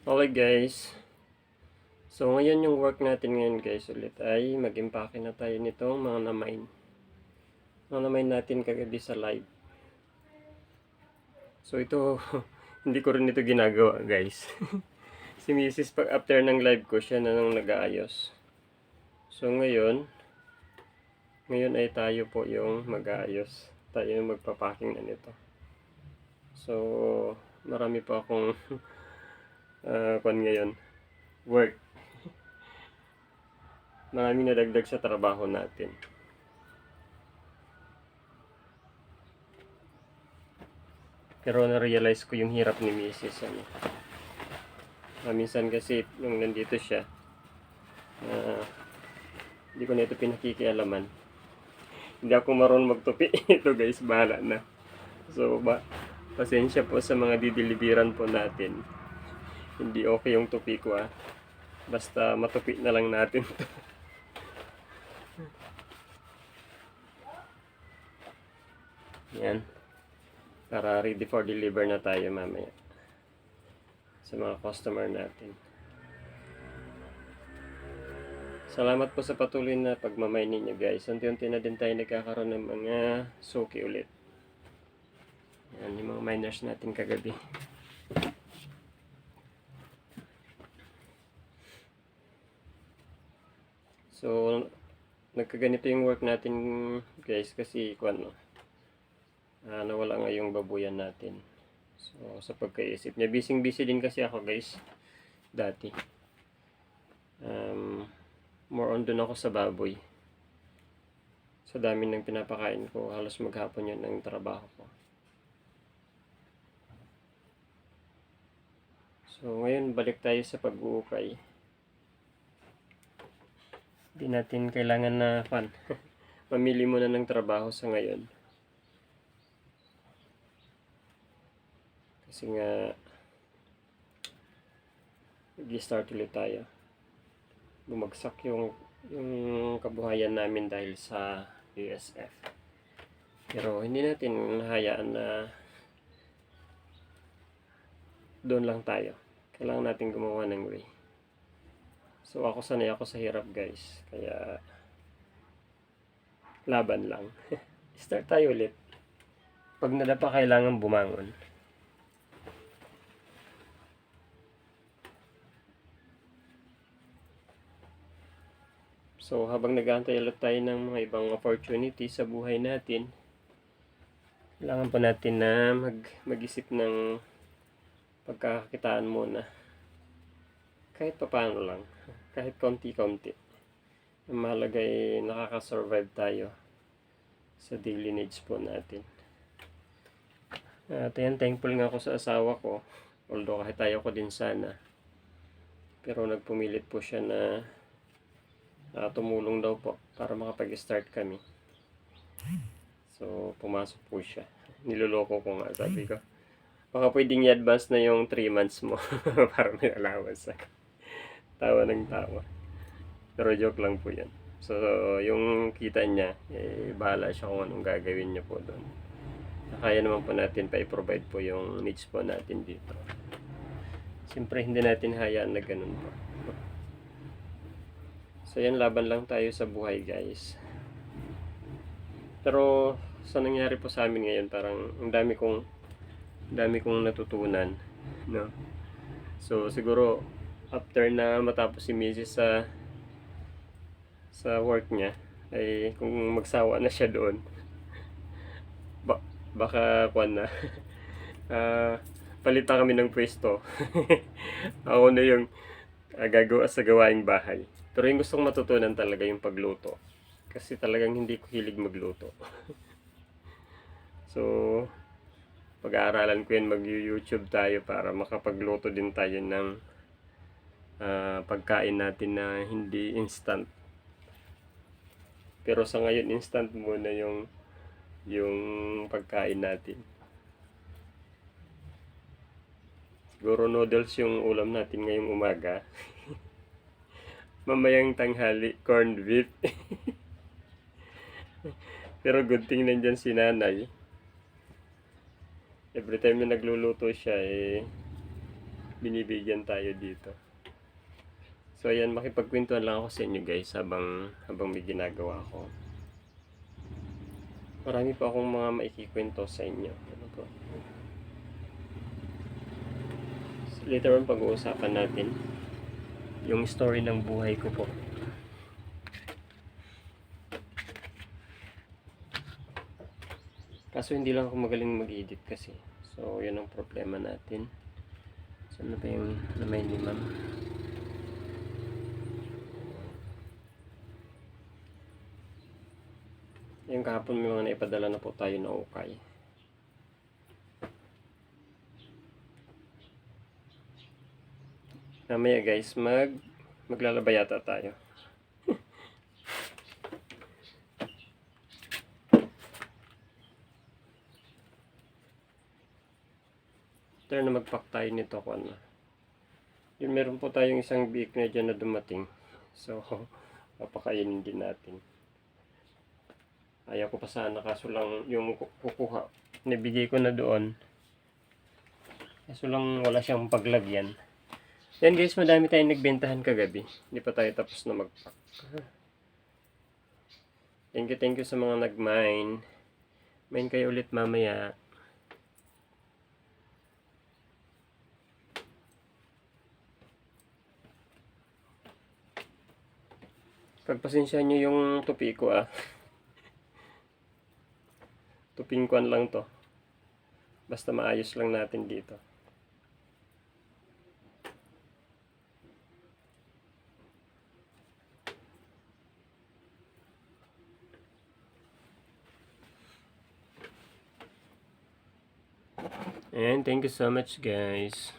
Okay guys. So ngayon yung work natin ngayon guys ulit ay mag-impake na tayo nitong mga namain. Mga namain natin kagabi sa live. So ito, hindi ko rin ito ginagawa guys. si Mrs. pag after ng live ko siya na nang nag-aayos. So ngayon, ngayon ay tayo po yung mag-aayos. Tayo yung magpapaking na nito. So, marami pa akong uh, kwan ngayon. Work. Maraming nadagdag sa trabaho natin. Pero na-realize ko yung hirap ni Mrs. Ano. Ah, minsan kasi nung nandito siya, ah, hindi ko na ito pinakikialaman. Hindi ako marunong magtupi. ito guys, bahala na. So, ba, pasensya po sa mga dideliveran po natin. Hindi okay yung tupi ko ah. Basta matupi na lang natin to. Yan. Para ready for deliver na tayo mamaya. Sa mga customer natin. Salamat po sa patuloy na pagmamay ninyo guys. Unti-unti na din tayo nagkakaroon ng mga suki ulit. Yan yung mga miners natin kagabi. So, nagkaganito yung work natin guys kasi kung ano, ah, nawala nga yung babuyan natin. So, sa pagkaisip niya, busy busy din kasi ako guys, dati. Um, more on dun ako sa baboy. Sa dami ng pinapakain ko, halos maghapon yun ang trabaho ko. So, ngayon balik tayo sa pag-uukay. Hindi natin kailangan na fan. Mamili muna ng trabaho sa ngayon. Kasi nga nag-start ulit tayo. Bumagsak yung yung kabuhayan namin dahil sa USF. Pero hindi natin hayaan na doon lang tayo. Kailangan natin gumawa ng way. So ako sanay ako sa hirap guys. Kaya laban lang. Start tayo ulit. Pag nadapa kailangan bumangon. So habang nag-aantay ulit tayo ng mga ibang opportunity sa buhay natin, kailangan pa natin na mag, mag-isip ng pagkakakitaan muna. Kahit papaano lang. Kahit konti-konti. Ang mahalaga ay nakakasurvive tayo sa daily needs po natin. At ayan, thankful nga ako sa asawa ko. Although kahit tayo ko din sana. Pero nagpumilit po siya na ah, tumulong daw po para makapag-start kami. So, pumasok po siya. Niloloko ko nga, sabi ko. Baka pwedeng i-advance na yung 3 months mo para may allowance. Tawa ng tawa. Pero joke lang po yan. So, yung kita niya, eh, bahala siya kung anong gagawin niya po doon. Kaya naman po natin pa i-provide po yung needs po natin dito. Siyempre, hindi natin hayaan na ganun po. So, yan, laban lang tayo sa buhay, guys. Pero, sa nangyari po sa amin ngayon, parang ang dami kong ang dami kong natutunan, no? So, siguro, after na matapos si Mrs. sa sa work niya, ay kung magsawa na siya doon, ba, baka kwan na, ah, palitan kami ng pwesto. Ako na yung uh, gagawa sa gawaing bahay. Pero yung gustong matutunan talaga yung pagluto. Kasi talagang hindi ko hilig magluto. so, pag-aaralan ko yan, mag-YouTube tayo para makapagluto din tayo ng ah, pagkain natin na hindi instant. Pero sa ngayon, instant muna yung yung pagkain natin. Siguro noodles yung ulam natin ngayong umaga. Mamayang tanghali, corned beef. Pero good thing nandyan si nanay. Every time na nagluluto siya, eh, binibigyan tayo dito. So ayan, makipagkwentuhan lang ako sa inyo guys habang habang may ginagawa ko. Marami pa akong mga maikikwento sa inyo. Ano po? So, later on pag-uusapan natin yung story ng buhay ko po. Kaso hindi lang ako magaling mag-edit kasi. So, yun ang problema natin. Saan na ba yung lamay ni ma'am? Yung kahapon may mga naipadala na po tayo na ukay. Mamaya guys, mag maglalaba yata tayo. After na mag-pack tayo nito kung ano. Yun, meron po tayong isang biik na dyan na dumating. So, papakainin din natin. Ayaw ko pa sana kaso lang yung ku- kukuha. Nabigay ko na doon. Kaso lang wala siyang paglagyan. Yan guys, madami tayong nagbentahan kagabi. Hindi pa tayo tapos na mag-pack. Thank you, thank you sa mga nag-mine. Mine kayo ulit mamaya. Pagpasensya nyo yung tupi ko ah. Kwan lang to. Basta maayos lang natin dito. And thank you so much guys.